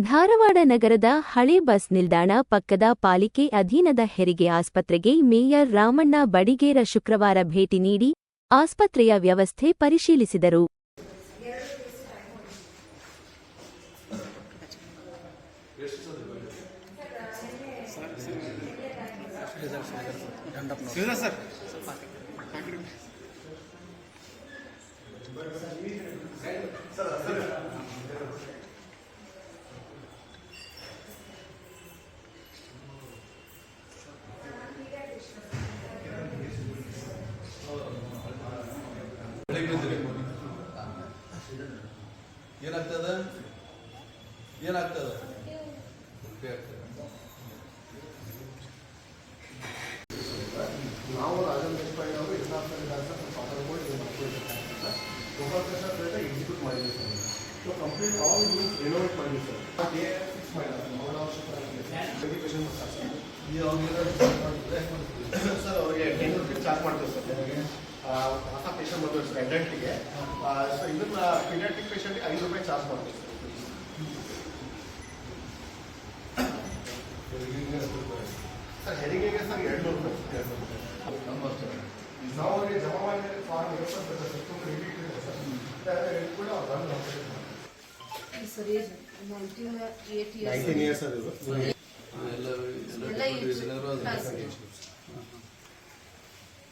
ಧಾರವಾಡ ನಗರದ ಹಳೆ ಬಸ್ ನಿಲ್ದಾಣ ಪಕ್ಕದ ಪಾಲಿಕೆ ಅಧೀನದ ಹೆರಿಗೆ ಆಸ್ಪತ್ರೆಗೆ ಮೇಯರ್ ರಾಮಣ್ಣ ಬಡಿಗೇರ ಶುಕ್ರವಾರ ಭೇಟಿ ನೀಡಿ ಆಸ್ಪತ್ರೆಯ ವ್ಯವಸ್ಥೆ ಪರಿಶೀಲಿಸಿದರು ಸರ್ ಏನಾಗ್ತದ ಏನಾಗ್ತದ ಉಲ್ಟಿ ಆಗ್ತದೆ ನಾವು ರಾಜನ್ ದೇಶಪಾಂಡೆ ಅವರು ಇಂಟರ್ನ್ಯಾಷನಲ್ ಡಾನ್ಸ್ ಸ್ವಲ್ಪ ಮಾತಾಡ್ಕೊಂಡು ಇದು ಮಾಡ್ಕೊಂಡಿರ್ತಾರೆ ಸೂಪರ್ ಪ್ರೆಷರ್ ಪ್ಲೇಟ್ ಎಕ್ಸಿಕ್ಯೂಟ್ ಮಾಡಿದ್ವಿ sir so complete all use renovate ಮಾಡಿದ್ವಿ ಸರ್ ಡೇ ಫಿಕ್ಸ್ ಮಾಡಿಲ್ಲ ಪೇಷಂಟ್ ಸರ್ ಈ ಅವ್ರಿಗೇನಾದ್ರು ಚಾರ್ಜ್ ಮಾಡಿದ್ರೆ ಯಾಕೆ ಮಾಡ್ತೀವಿ? ಸರ್ ಅವರಿಗೆ ಟೆನ್ ರುಪೀಸ್ ಚಾರ್ಜ್ ಮಾಡ್ತೀವಿ ಸರ್ ಆ, ಹೊಸ ಪೇಷಂಟ್ ಬಂದ್ರು ಸರ್ ಅಡಲ್ಟ್ಗೆ ಸೊ ಇದನ್ನ ಪೀಡಿಯಾಟ್ರಿಕ್ ಪೇಷಂಟ್ಗೆ ಐದು ರೂಪಾಯಿ ಚಾರ್ಜ್ ಮಾಡ್ತೀವಿ ಸರ್ ಹೆರಿಗೆಗೆ ಎಷ್ಟು ಸರ್ ಹೆರಿಗೆಗೆ ಸರ್ ಎರಡು ನೂರು ರೂಪಾಯಿ ಎರಡು ನೂರು ರೂಪಾಯಿ ನಮ್ಮ ಅಷ್ಟೇ. ನಾವು ಅವ್ರಿಗೆ ಜಮಾ ಮಾಡಿದ್ರೆ ಫಾರ್ಮ್ ಎಪ್ಪತ್ತು ಸರ್ ತುಂಬ ಇಟ್ಟಿದೆ ಸರ್. ಇದು ಕೂಡ ಅವ್ರು ಬಂದು ನಾವು Sir, age 98 ನೈನ್ಟೀನ್ ಇಯರ್ಸ್ ಅದು. ಇದು ಎಲ್ಲ ಎಲ್ಲ ಎಲ್ಲ contribution ಏನಾದ್ರು ಅದು. ಹಾ, ಸರ್.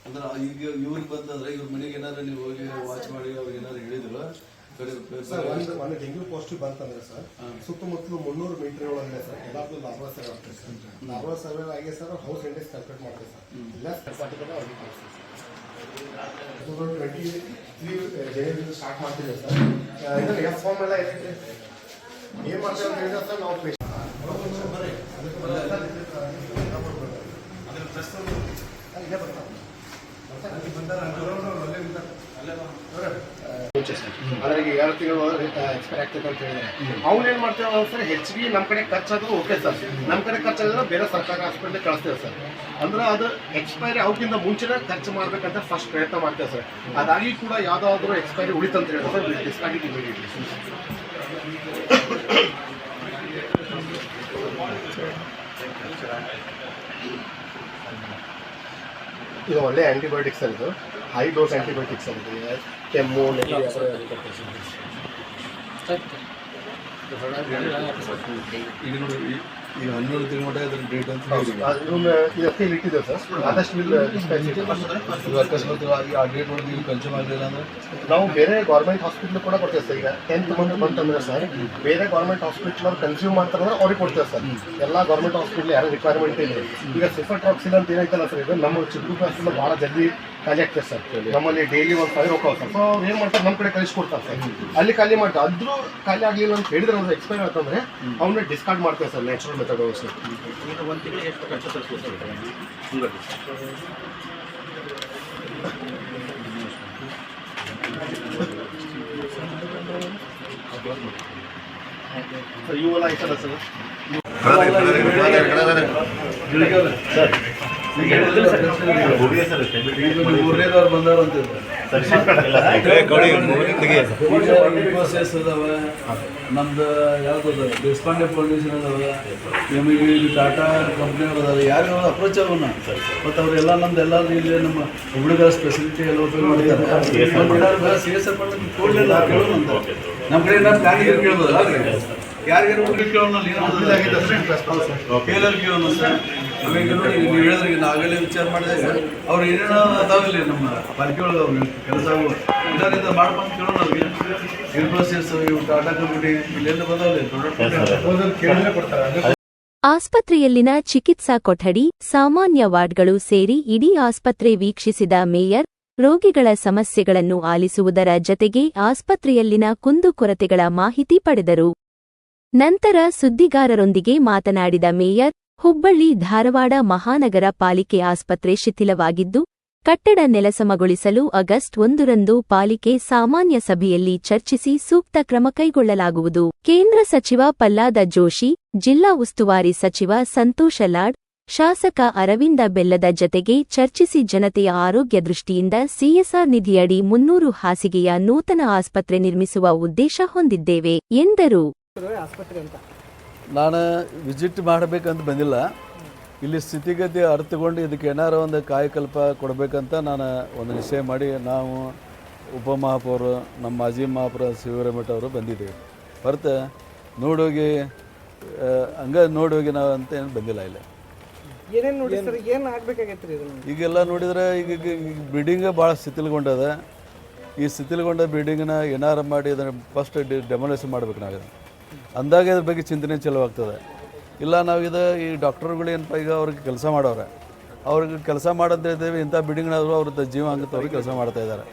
ಅಂದ್ರೆ ಈಗ ಇವ್ರಿಗೆ ಬಂದಂದ್ರೆ ಇವ್ರ ಮನೆಗೆ ಏನಾದ್ರು ನೀವು ಹೋಗಿ ವಾಚ್ ಮಾಡಿ ಅವ್ರಿಗೆ ಏನಾದ್ರು ಹೇಳಿದ್ರು. ಸರ್ ಒಂದು ಒಂದು ಡೆಂಗ್ಯೂ ಪಾಸಿಟಿವ್ ಬಂತಂದ್ರೆ ಸರ್ ಸುತ್ತಮುತ್ತಲು ಮುನ್ನೂರು ಮೀಟರ್ ಒಳಗಡೆ ಸರ್ ಎಲ್ಲ ಲಾರ್ವಾ ಸರ್ವೆ ಆಗ್ತದೆ ಸರ್. ಲಾರ್ವಾ ಸರ್ವೆ ಆಗಿ ಸರ್ ಹೌಸ್ ಇಂಡೆಕ್ಸ್ ಕ್ಯಾಲ್ಕುಲೇಟ್ ಮಾಡ್ತೀವಿ ಸರ್. ಎಲ್ಲ ಸರ್ಟಿಫಿಕೇಟ್ ಅವ್ರಿಗೆ ಮಾಡ್ತೀವಿ sir. Two thousand twenty three ಜನವರಿಂದ start ಮಾಡ್ತಿದೆ ಸರ್. ಇದರಲ್ಲಿ ಎಫ್ ಫಾರ್ಮ್ ಎಲ್ಲ ಏನಿದೆ ಏನು ಮಾಡ್ತೀವಿ ಅಂತ ಹೇಳಿದ್ರೆ ಸರ್ ನಾವು ಪೇಷಂಟ್ ಅದ್ರ ಇಲ್ಲೇ ಬರ್ತಾರೆ ಅಲ್ಲಿ ಬಂದಾಗ ಅಲ್ಲೇ ಅಂದ್ರೆ ಈಗ ಎರಡು ತಿಂಗಳು ಎಕ್ಸ್ಪೈರ್ ಆಗ್ತದೆ ಅಂತ ಹೇಳಿದ್ರೆ ಅವ್ನು ಏನ್ ಮಾಡ್ತೇವೆ ಸರ್ ಬಿ ನಮ್ಮ ಕಡೆ ಖರ್ಚಾದ್ರು ಓಕೆ ಸರ್ ನಮ್ಮ ಕಡೆ ಖರ್ಚಾದ್ರೆ ಬೇರೆ ಸರ್ಕಾರಿ ಹಾಸ್ಪಿಟಲ್ ಕಳಿಸ್ತೇವೆ ಸರ್ ಅಂದ್ರೆ ಅದು ಎಕ್ಸ್ಪೈರಿ ಅವಕ್ಕಿಂತ ಮುಂಚೆನೇ ಖರ್ಚು ಮಾಡ್ಬೇಕಂತ ಫಸ್ಟ್ ಪ್ರಯತ್ನ ಮಾಡ್ತೇವೆ ಸರ್ ಅದಾಗಿ ಕೂಡ ಯಾವ್ದಾದ್ರು ಎಕ್ಸ್ಪೈರಿ ಉಳಿತಂತ ಹೇಳಿದ್ರೆ ಸರ್ ಡಿಸ್ಕಾರ್ಡ್ ಇಮಿಡಿಯೇಟ್ಲಿ ಇದು ಒಳ್ಳೆ ಆಂಟಿಬಯೋಟಿಕ್ಸ್ ಅಲ್ಲಿ ಇದು ಹೈ ಡೋಸ್ ಆಂಟಿಬಯೋಟಿಕ್ಸ್ ಸರ್ ಇದು ಕೆಮ್ಮು. ಈಗ ಹನ್ನೆರಡು ತಿಂಗಳ ಮಟ್ಟ ಇದ್ರ ಡೇಟ್ ಅಂತ ಇದಕ್ಕೆ ಇಲ್ಲಿ ಸರ್ ಆದಷ್ಟು ಬಿಲ್ ಡಿಸ್ಪ್ಯಾಚ್ ಇದು ಅಕಸ್ಮಾತ್ ಆಗಿ ಆ ಡೇಟ್ ಒಳಗೆ ನೀವು ಕನ್ಸ್ಯೂಮ್ ಆಗಲಿಲ್ಲ ಅಂದರೆ ನಾವು ಬೇರೆ ಗೌರ್ಮೆಂಟ್ ಹಾಸ್ಪಿಟ್ಲ್ ಕೂಡ ಕೊಡ್ತೇವೆ ಸರ್ ಈಗ ಟೆಂತ್ ಮಂತ್ ಬಂತಂದ್ರೆ ಸರ್ ಬೇರೆ ಗೌರ್ಮೆಂಟ್ ಹಾಸ್ಪಿಟ್ಲ್ ಅವ್ರು ಕನ್ಸ್ಯೂಮ್ ಮಾಡ್ತಾರಂದ್ರೆ ಅವ್ರಿಗೆ ಕೊಡ್ತೇವೆ ಸರ್ ಎಲ್ಲ ಗೌರ್ಮೆಂಟ್ ಹಾಸ್ಪಿಟ್ಲ್ ಯಾರು ರಿಕ್ವೈರ್ಮೆಂಟ್ ಇದೆ ಈಗ ಸಿಫರ್ಟ್ರಾಕ್ಸಿಲ್ ಅಂತ ಏನೈತಲ್ಲ ಸರ್ ಇದು ನಮ್ಮ ಚಿತ್ರದುರ್ಗ ಹಾಸ್ಪಿಟಲ್ ಭಾಳ ಜಲ್ದಿ ಖಾಲಿ ಆಗ್ತದೆ ಸರ್ ನಮ್ಮಲ್ಲಿ ಡೈಲಿ ಒಂದು ಸಾವಿರ ಹೋಗ್ತಾವೆ ಸರ್ ಸೊ ಅವ್ರು ಏನು ಮಾಡ್ತಾರೆ? ನಮ್ಮ ಕಡೆ ಕಳಿಸ್ಕೊಡ್ತಾರೆ ಸರ್ ಅಲ್ಲಿ ಖಾಲಿ ಮಾಡ್ತಾರೆ. ಅದ್ರೂ ಖಾಲಿ ಆಗಲಿಲ್ಲ ಅಂತ ಹೇಳಿದ್ರೆ ಅವ್ರು ಎಕ್ಸ್ಪೈರ್ ಆಯ್ತಂದ್ರೆ ಅವನ್ನ ಡಿಸ್ಕಾರ್ಡ್ ಮಾಡ್ತೇವೆ sir natural method sir sir ಇವೆಲ್ಲ ಐತಲ್ಲ ಸರ್ ಮೂರನೇದವ್ರು ಬಂದವ್ರು ಅಂತ ಅದಾವ ನಮ್ದು ಯಾವ್ದು ದೇಶಪಾಂಡೆ ಫೌಂಡೇಶನ್ ಅದಾವ ನಿಮಗೆ ಟಾಟಾ ಕಂಪ್ನಿಗಳು ಅದಾವ ಯಾರು ಅಪ್ರೋಚ್ ಅವನ್ನ ಮತ್ತು ಅವರೆಲ್ಲ ನಮ್ದು ಎಲ್ಲ ಇಲ್ಲಿ ನಮ್ಮ ಹುಡುಗರ ಸ್ಪೆಸಿಲಿಟಿ ಎಲ್ಲ ಉಪಯೋಗ ಮಾಡಿದ್ದಾರೆ ಸಿ ಎಸ್ ಎಫ್ ಕೂಡಲಿಲ್ಲ ಕೇಳೋಣ ಅಂತ ನಮ್ಮ ಕಡೆ ನಮ್ಮ ಪ್ಲಾನಿಗೆ ಕೇಳ್ಬೋದಲ್ಲ ಯಾರಿಗಾರು ಹುಡುಗಿ ಕೇಳೋಣ ಕೇಳೋಣ ಸರ್ ಆಮೇಲೆ ನೋಡಿ ನೀವು ಹೇಳಿದ್ರೆ ನಾವೆಲ್ಲ ವಿಚಾರ ಮಾಡಿದಾಗ ಅವ್ರು ಏನೇನೋ ಅದಾವಿಲ್ಲ ನಮ್ಮ ಪಾಲಿಕೆ ಒಳಗೆ ಅವ್ರು ಕೆಲಸ ಇದರಿಂದ ಮಾಡ್ಕೊಂಡು ಕೇಳೋಣ ಅವ್ರಿಗೆ. ಇನ್ಫೋಸಿಸ್ ಇವು ಟಾಟಾ ಕಂಪ್ನಿ ಇಲ್ಲೆಲ್ಲ ಬಂದಾವಲ್ಲ ಕೇಳಿದ್ರೆ ಕೊಡ್ತಾರೆ. ಆಸ್ಪತ್ರೆಯಲ್ಲಿನ ಚಿಕಿತ್ಸಾ ಕೊಠಡಿ ಸಾಮಾನ್ಯ ವಾರ್ಡ್ಗಳು ಸೇರಿ ಇಡೀ ಆಸ್ಪತ್ರೆ ವೀಕ್ಷಿಸಿದ ಮೇಯರ್ ರೋಗಿಗಳ ಸಮಸ್ಯೆಗಳನ್ನು ಆಲಿಸುವುದರ ಜತೆಗೆ ಆಸ್ಪತ್ರೆಯಲ್ಲಿನ ಕುಂದುಕೊರತೆಗಳ ಮಾಹಿತಿ ಪಡೆದರು. ನಂತರ ಸುದ್ದಿಗಾರರೊಂದಿಗೆ ಮಾತನಾಡಿದ ಮೇಯರ್ ಹುಬ್ಬಳ್ಳಿ ಧಾರವಾಡ ಮಹಾನಗರ ಪಾಲಿಕೆ ಆಸ್ಪತ್ರೆ ಶಿಥಿಲವಾಗಿದ್ದು, ಕಟ್ಟಡ ನೆಲಸಮಗೊಳಿಸಲು ಆಗಸ್ಟ್ ಒಂದರಂದು ಪಾಲಿಕೆ ಸಾಮಾನ್ಯ ಸಭೆಯಲ್ಲಿ ಚರ್ಚಿಸಿ ಸೂಕ್ತ ಕ್ರಮ ಕೈಗೊಳ್ಳಲಾಗುವುದು. ಕೇಂದ್ರ ಸಚಿವ ಪಲ್ಲಾದ ಜೋಶಿ, ಜಿಲ್ಲಾ ಉಸ್ತುವಾರಿ ಸಚಿವ ಸಂತೋಷ ಲಾಡ್, ಶಾಸಕ ಅರವಿಂದ ಬೆಲ್ಲದ ಜತೆಗೆ ಚರ್ಚಿಸಿ ಜನತೆಯ ಆರೋಗ್ಯ ದೃಷ್ಟಿಯಿಂದ ಸಿಎಸ್ಆರ್ ನಿಧಿಯಡಿ ಮುನ್ನೂರು ಹಾಸಿಗೆಯ ನೂತನ ಆಸ್ಪತ್ರೆ ನಿರ್ಮಿಸುವ ಉದ್ದೇಶ ಹೊಂದಿದ್ದೇವೆ, ಎಂದರು. ನಾನು ವಿಸಿಟ್ ಮಾಡಬೇಕಂತ ಬಂದಿಲ್ಲ. ಇಲ್ಲಿ ಸ್ಥಿತಿಗತಿ ಅರ್ಥಗೊಂಡು ಇದಕ್ಕೆ ಏನಾರ ಒಂದು ಕಾಯಕಲ್ಪ ಕೊಡಬೇಕಂತ ನಾನು ಒಂದು ನಿಶ್ಚಯ ಮಾಡಿ ನಾವು ಉಪಮಹಾಪೌರು ನಮ್ಮ ಮಾಜಿ ಮಹಾಪೌರ ಶಿವರಾಮಠ ಅವರು ಬಂದಿದ್ದೇವೆ. ಹೊರತು ನೋಡೋಗಿ ಹಂಗೆ ಹಂಗ ನೋಡೋಗಿ ನಾವು ಅಂತ ಏನು ಬಂದಿಲ್ಲ ಇಲ್ಲ. ಏನೇನ್ ನೋಡಿ ಸರ್? ಏನ್ ಈಗೆಲ್ಲ ನೋಡಿದ್ರೆ ಈಗ ಬಿಲ್ಡಿಂಗ್ ಭಾಳ ಸ್ಥಿತಿಲ್ಗೊಂಡದ. ಈ ಸ್ಥಿತಿಲ್ಗೊಂಡ ಬಿಲ್ಡಿಂಗ್ನ ಏನಾರು ಮಾಡಿ ಅದನ್ನು ಫಸ್ಟ್ ಡೆಮೊಲೇಷನ್ ಮಾಡ್ಬೇಕು ನಾವು ಅಂದಾಗ ಇದ್ರ ಬಗ್ಗೆ ಚಿಂತನೆ ಚಲೋ ಇಲ್ಲ, ನಾವು ಈ ಡಾಕ್ಟರ್ಗಳು ಏನಪ್ಪ ಈಗ ಅವ್ರಿಗೆ ಕೆಲಸ ಮಾಡೋರೆ. ಅವ್ರಿಗೆ ಕೆಲಸ ಮಾಡಂತ ಇದ್ದೇವೆ, ಇಂಥ ಬಿಲ್ಡಿಂಗ್ನಾದ್ರು ಅವ್ರದ್ದು ಜೀವ ಹಂಗತ್ತವ್ರಿಗೆ ಕೆಲಸ ಮಾಡ್ತಾ ಇದ್ದಾರೆ.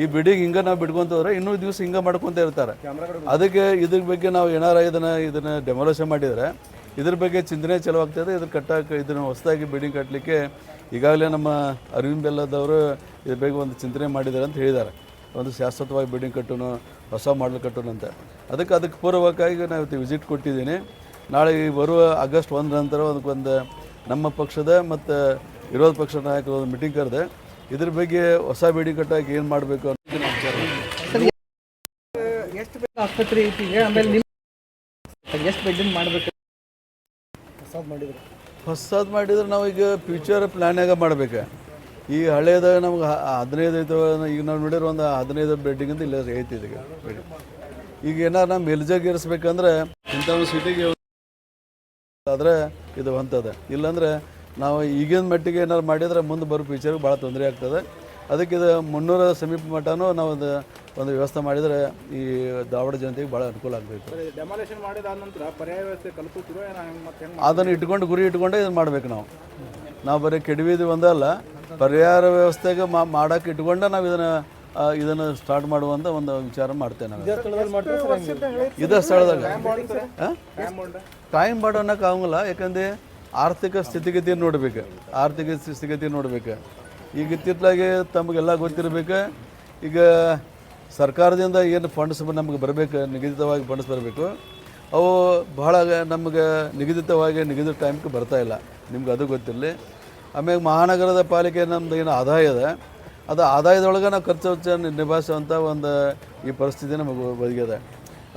ಈ ಬಿಲ್ಡಿಂಗ್ ಹಿಂಗೆ ನಾವು ಬಿಡ್ಕೊಂತ ಹೋದ್ರೆ ಇನ್ನೂ ದಿವಸ ಹಿಂಗೆ ಮಾಡ್ಕೊತ ಇರ್ತಾರೆ. ಅದಕ್ಕೆ ಇದ್ರ ಬಗ್ಗೆ ನಾವು ಏನಾರ ಇದನ್ನು ಇದನ್ನು ಡೆಮೊಲೇಷನ್ ಮಾಡಿದರೆ, ಇದ್ರ ಬಗ್ಗೆ ಚಿಂತನೆ ಚಲೋ ಆಗ್ತದೆ. ಇದ್ರ ಕಟ್ಟಕ್ಕೆ ಇದನ್ನು ಹೊಸದಾಗಿ ಬಿಲ್ಡಿಂಗ್ ಕಟ್ಟಲಿಕ್ಕೆ ಈಗಾಗಲೇ ನಮ್ಮ ಅರವಿಂದ್ ಬೆಲ್ಲದವರು ಇದ್ರ ಬಗ್ಗೆ ಒಂದು ಚಿಂತನೆ ಮಾಡಿದ್ದಾರೆ ಅಂತ ಹೇಳಿದ್ದಾರೆ. ಒಂದು ಶಾಶ್ವತವಾಗಿ ಬಿಲ್ಡಿಂಗ್ ಕಟ್ಟೋನು ಹೊಸ ಮಾಡಲ್ ಕಟ್ಟೋಣ ಅಂತ ಅದಕ್ಕೆ ಅದಕ್ಕೆ ಪೂರ್ವಕವಾಗಿ ನಾವು ಇವತ್ತು ವಿಸಿಟ್ ಕೊಟ್ಟಿದ್ದೀನಿ. ನಾಳೆ ಈ ಬರುವ ಆಗಸ್ಟ್ ಒಂದರ ನಂತರ ಅದಕ್ಕೊಂದು ನಮ್ಮ ಪಕ್ಷದ ಮತ್ತು ವಿರೋಧ ಪಕ್ಷದ ನಾಯಕರ ಒಂದು ಮೀಟಿಂಗ್ ಕರೆದೆ. ಇದ್ರ ಬಗ್ಗೆ ಹೊಸ ಬೇಡಿ ಕಟ್ಟಕ್ಕೆ ಏನು ಮಾಡಬೇಕು ಅಂತ ಎಷ್ಟು ಬೆಡ್ ಆಸ್ಪತ್ರೆ ಐತಿ ಆಮೇಲೆ ಎಷ್ಟು ಬೆಡ್ ಮಾಡ್ಬೇಕು? ಹೊಸದ್ ಮಾಡಿದ್ರು. ಹೊಸದು ಮಾಡಿದ್ರೆ ನಾವು ಈಗ ಫ್ಯೂಚರ್ ಪ್ಲ್ಯಾನಾಗ ಮಾಡ್ಬೇಕು? ಈ ಹಳೇದ ನಮ್ಗೆ ಹದಿನೈದು ಐತೆ ಈಗ ನಾವು ನೋಡಿರೋ ಒಂದು ಹದಿನೈದು ಬೆಡ್ಡಿಂಗ್ ಅಂತ ಇಲ್ಲ ಐತಿ ಈಗ. ಈಗ ಏನಾರು ನಾವು ಮೆಲ್ಜಾಗಿರಿಸ್ಬೇಕಂದ್ರೆ ಇಂಥ ಒಂದು ಸಿಟಿಗೆ ಆದರೆ ಇದು ಹೊಂತದೆ ಇಲ್ಲಾಂದ್ರೆ ನಾವು ಈಗಿನ ಮಟ್ಟಿಗೆ ಏನಾರು ಮಾಡಿದ್ರೆ ಮುಂದೆ ಬರೋ ಫ್ಯೂಚರ್ಗೆ ಭಾಳ ತೊಂದರೆ ಆಗ್ತದೆ. ಅದಕ್ಕೆ ಇದು ಮುನ್ನೂರ ಸಮೀಪ ಮಟ್ಟನೂ ನಾವು ಒಂದು ಒಂದು ವ್ಯವಸ್ಥೆ ಮಾಡಿದರೆ ಈ ದಾವಣ ಜನತೆಗೆ ಭಾಳ ಅನುಕೂಲ ಆಗಬೇಕು. ಅದನ್ನು ಇಟ್ಕೊಂಡು ಗುರಿ ಇಟ್ಕೊಂಡೇ ಇದನ್ನು ಮಾಡ್ಬೇಕು ನಾವು. ನಾವು ಬರೀ ಕೆಡವಿದು ಒಂದಲ್ಲ ಪರಿಹಾರ ವ್ಯವಸ್ಥೆಗೆ ಮಾ ಮಾಡಕ್ಕೆ ಇಟ್ಕೊಂಡೆ ನಾವು ಇದನ್ನು ಇದನ್ನು ಸ್ಟಾರ್ಟ್ ಮಾಡುವಂಥ ಒಂದು ವಿಚಾರ ಮಾಡ್ತೇವೆ ನಾವು. ಇದೇ ಸ್ಥಳದಾಗ. ಟೈಮ್ ಬಾಡ್ ಅನ್ನೋಕೆ ಆಗಂಗಿಲ್ಲ ಯಾಕಂದ್ರೆ ಆರ್ಥಿಕ ಸ್ಥಿತಿಗತಿ ನೋಡ್ಬೇಕು. ಆರ್ಥಿಕ ಸ್ಥಿತಿಗತಿ ನೋಡ್ಬೇಕು. ಈಗ ಇತ್ತಿತ್ತಲಾಗೆ ತಮಗೆಲ್ಲ ಗೊತ್ತಿರಬೇಕು ಈಗ ಸರ್ಕಾರದಿಂದ ಏನು ಫಂಡ್ಸ್ ನಮಗೆ ಬರಬೇಕು ನಿಗದಿತವಾಗಿ ಫಂಡ್ಸ್ ಬರಬೇಕು ಅವು ಬಹಳ ನಮಗೆ ನಿಗದಿತವಾಗಿ ನಿಗದಿತ ಟೈಮ್ಗೆ ಬರ್ತಾ ಇಲ್ಲ. ನಿಮ್ಗೆ ಅದು ಗೊತ್ತಿರಲಿ. ಆಮೇಲೆ ಮಹಾನಗರದ ಪಾಲಿಕೆ ನಮ್ದು ಏನು ಆದಾಯ ಇದೆ. ಅದು ಆದಾಯದೊಳಗೆ ನಾವು ಖರ್ಚು ವೆಚ್ಚ ನಿಭಾಯಿಸುವಂಥ ಒಂದು ಈ ಪರಿಸ್ಥಿತಿ ನಮಗೆ ಒದಗಿದೆ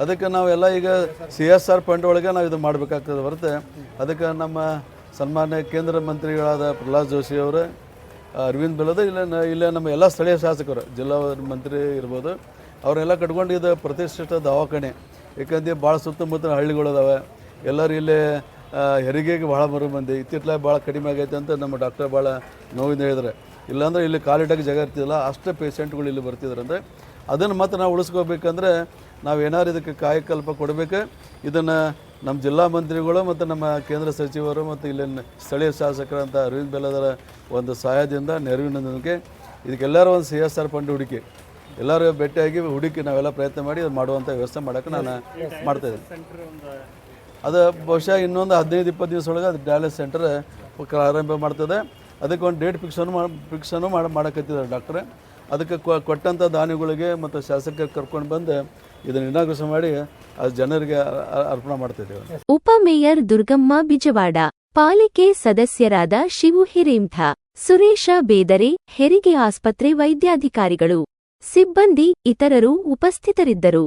ಅದಕ್ಕೆ ನಾವೆಲ್ಲ ಈಗ ಸಿ ಎಸ್ ಆರ್ ಫಂಡ್ ಒಳಗೆ ನಾವು ಇದು ಮಾಡಬೇಕಾಗ್ತದೆ ಹೊರತು. ಅದಕ್ಕೆ ನಮ್ಮ ಸನ್ಮಾನ್ಯ ಕೇಂದ್ರ ಮಂತ್ರಿಗಳಾದ ಪ್ರಹ್ಲಾದ್ ಜೋಶಿ ಅವರು, ಅರವಿಂದ್ ಬೆಲ್ಲದ ಇಲ್ಲ ಇಲ್ಲ ನಮ್ಮ ಎಲ್ಲ ಸ್ಥಳೀಯ ಶಾಸಕರು, ಜಿಲ್ಲಾ ಮಂತ್ರಿ ಇರ್ಬೋದು, ಅವರೆಲ್ಲ ಕಟ್ಕೊಂಡು ಇದು ಪ್ರತಿಷ್ಠಿತ ದವಾಖಾನೆ. ಏಕೆಂದರೆ ಭಾಳ ಸುತ್ತಮುತ್ತ ಹಳ್ಳಿಗಳದಾವೆ. ಎಲ್ಲರೂ ಇಲ್ಲೇ ಹೆರಿಗೆಗೆ ಭಾಳ ಬರೋ ಮಂದಿ ಇತ್ತಿತ್ತಲಾಗ ಭಾಳ ಕಡಿಮೆ ಆಗೈತೆ ಅಂತ ನಮ್ಮ ಡಾಕ್ಟರ್ ಭಾಳ ನೋವಿಂದ ಹೇಳಿದ್ರೆ ಇಲ್ಲಾಂದರೆ ಇಲ್ಲಿ ಕಾಲಿಡಕ್ಕೆ ಜಾಗ ಇರ್ತಿಲ್ಲ ಅಷ್ಟೇ ಪೇಷೆಂಟ್ಗಳು ಇಲ್ಲಿ ಬರ್ತಿದ್ರು ಅಂದರೆ ಅದನ್ನು ಮತ್ತೆ ನಾವು ಉಳಿಸ್ಕೋಬೇಕಂದ್ರೆ ನಾವು ಏನಾರು ಇದಕ್ಕೆ ಕಾಯಕಲ್ಪ ಕೊಡಬೇಕು. ಇದನ್ನು ನಮ್ಮ ಜಿಲ್ಲಾ ಮಂತ್ರಿಗಳು ಮತ್ತು ನಮ್ಮ ಕೇಂದ್ರ ಸಚಿವರು ಮತ್ತು ಇಲ್ಲಿನ ಸ್ಥಳೀಯ ಶಾಸಕರಂತ ಅರವಿಂದ್ ಬೆಲ್ಲದರ ಒಂದು ಸಹಾಯದಿಂದ ನೆರವಿನೊಂದಿಗೆ ಇದಕ್ಕೆಲ್ಲರೂ ಒಂದು ಸಿ ಎಸ್ ಆರ್ ಫಂಡ್ ಹುಡುಕಿ ಎಲ್ಲರೂ ಭೇಟಿಯಾಗಿ ಹುಡುಕಿ ನಾವೆಲ್ಲ ಪ್ರಯತ್ನ ಮಾಡಿ ಅದು ಮಾಡುವಂಥ ವ್ಯವಸ್ಥೆ ಮಾಡೋಕ್ಕೆ ನಾನು ಮಾಡ್ತಾಯಿದ್ದೀನಿ ಅದು ಬಹುಶಃ ಇನ್ನೊಂದು ಹದಿನೈದು, ಇಪ್ಪತ್ತು ದಿವಸ ಒಳಗೆ ಅದು ಡಯಾಲಿಸ್ ಸೆಂಟರ್ ಪ್ರಾರಂಭ ಮಾಡ್ತದೆ. ಅದಕ್ಕೆ ಒಂದು ಡೇಟ್ ಫಿಕ್ಸನ್ನು ಮಾಡಿ ಫಿಕ್ಸನ್ನು ಮಾಡಿ, ಮಾಡಕತ್ತಿದ್ದಾರೆ ಡಾಕ್ಟ್ರೆ. ಅದಕ್ಕೆ ಕೊಟ್ಟಂಥ ದಾನಿಗಳಿಗೆ ಮತ್ತು ಶಾಸಕರಿಗೆ ಕರ್ಕೊಂಡು ಬಂದು ಇದನ್ನು ಇನಾಗ್ರೇಷನ್ ಮಾಡಿ ಅದು ಜನರಿಗೆ ಅರ್ಪಣೆ ಮಾಡ್ತಿದ್ದೇವೆ. ಉಪಮೇಯರ್ ದುರ್ಗಮ್ಮ ಬಿಜವಾಡ, ಪಾಲಿಕೆ ಸದಸ್ಯರಾದ ಶಿವು ಹಿರೇಂಥ ಸುರೇಶ ಬೇದರೆ, ಹೆರಿಗೆ ಆಸ್ಪತ್ರೆ ವೈದ್ಯಾಧಿಕಾರಿಗಳು, ಸಿಬ್ಬಂದಿ, ಇತರರು ಉಪಸ್ಥಿತರಿದ್ದರು.